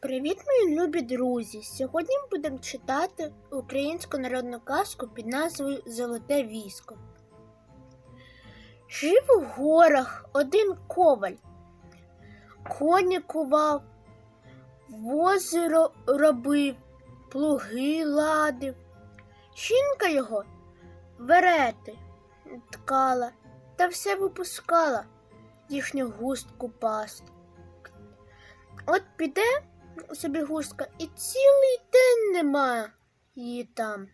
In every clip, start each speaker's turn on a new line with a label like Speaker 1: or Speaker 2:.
Speaker 1: Привіт, мої любі друзі! Сьогодні ми будемо читати українську народну казку під назвою Золоте військо. Жив у горах один коваль, коні кував, возеро робив, плуги ладив. Жінка його верети ткала та все випускала їхню густку пасту. От піде собі густка і цілий день нема її там.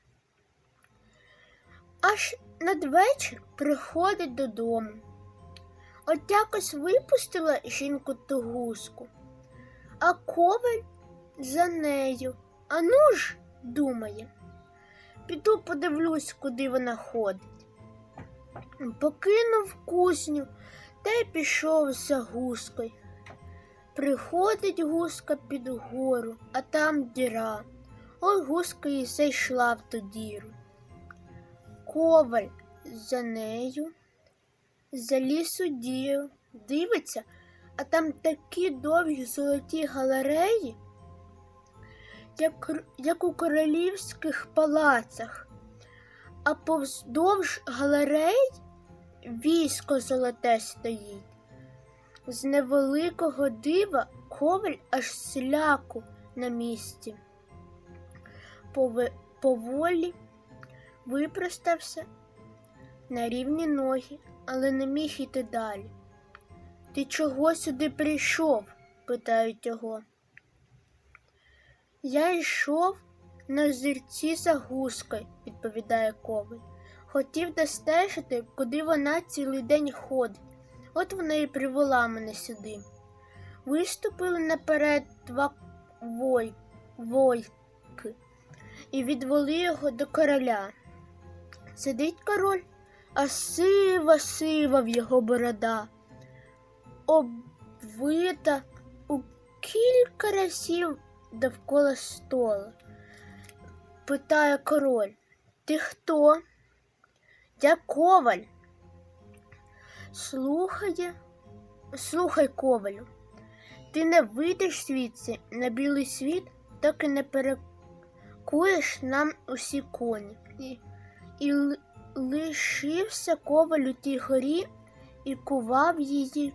Speaker 1: Аж надвечір приходить додому. От якось випустила жінку ту гуску, а коваль за нею. А ну ж, думає, піду подивлюсь, куди вона ходить. Покинув кузню та й пішов за гускою. Приходить гуска під гору, а там діра. Ой гуска і зайшла в ту діру. Коваль за нею, заліз у діру, дивиться, а там такі довгі золоті галереї, як, як у королівських палацах, а повздовж галерей військо золоте стоїть. З невеликого дива коваль аж сляку на місці. Поволі випростався на рівні ноги, але не міг іти далі. Ти чого сюди прийшов? питають його. Я йшов на зірці за гускою, відповідає коваль. Хотів достежити, куди вона цілий день ходить. От вона і привела мене сюди. Виступили наперед два вой, войки і відвели його до короля. Сидить король, а сива сива в його борода, обвита у кілька разів довкола стола. Питає король, ти хто? Я коваль. Слухає, слухай, ковалю, ти не вийдеш звідси на білий світ, так і не перекуєш нам усі коні. І, і лишився коваль у тій горі і кував її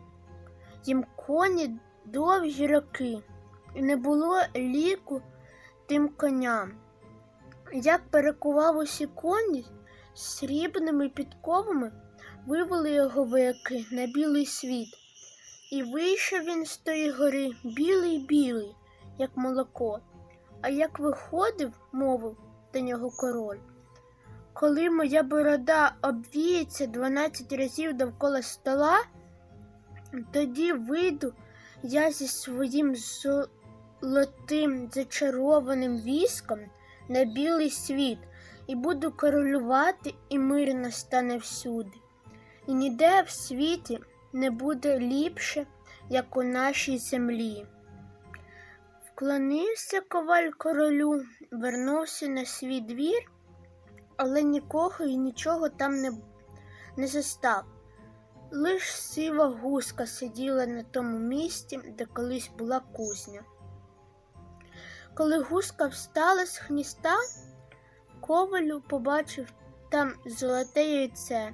Speaker 1: їм коні довгі роки, і не було ліку тим коням. Як перекував усі коні срібними підковами, вивели його вояки на білий світ. І вийшов він з тої гори білий-білий, як молоко. А як виходив, мовив до нього король. Коли моя борода обвіється дванадцять разів довкола стола, тоді вийду я зі своїм золотим зачарованим військом на білий світ і буду королювати, і мир настане всюди. І ніде в світі не буде ліпше, як у нашій землі. Вклонився коваль королю, вернувся на свій двір, але нікого і нічого там не, не застав. Лиш сива гуска сиділа на тому місці, де колись була кузня. Коли гуска встала з хніста, ковалю побачив там золоте яйце.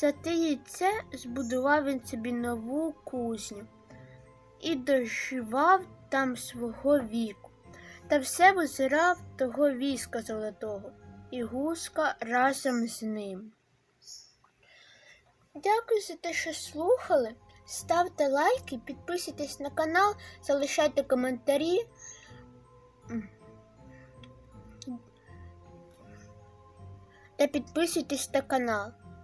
Speaker 1: За те яйце збудував він собі нову кузню і доживав там свого віку, та все визирав того війська золотого, і гуска разом з ним. Дякую за те, що слухали. Ставте лайки, підписуйтесь на канал, залишайте коментарі. Та підписуйтесь на канал.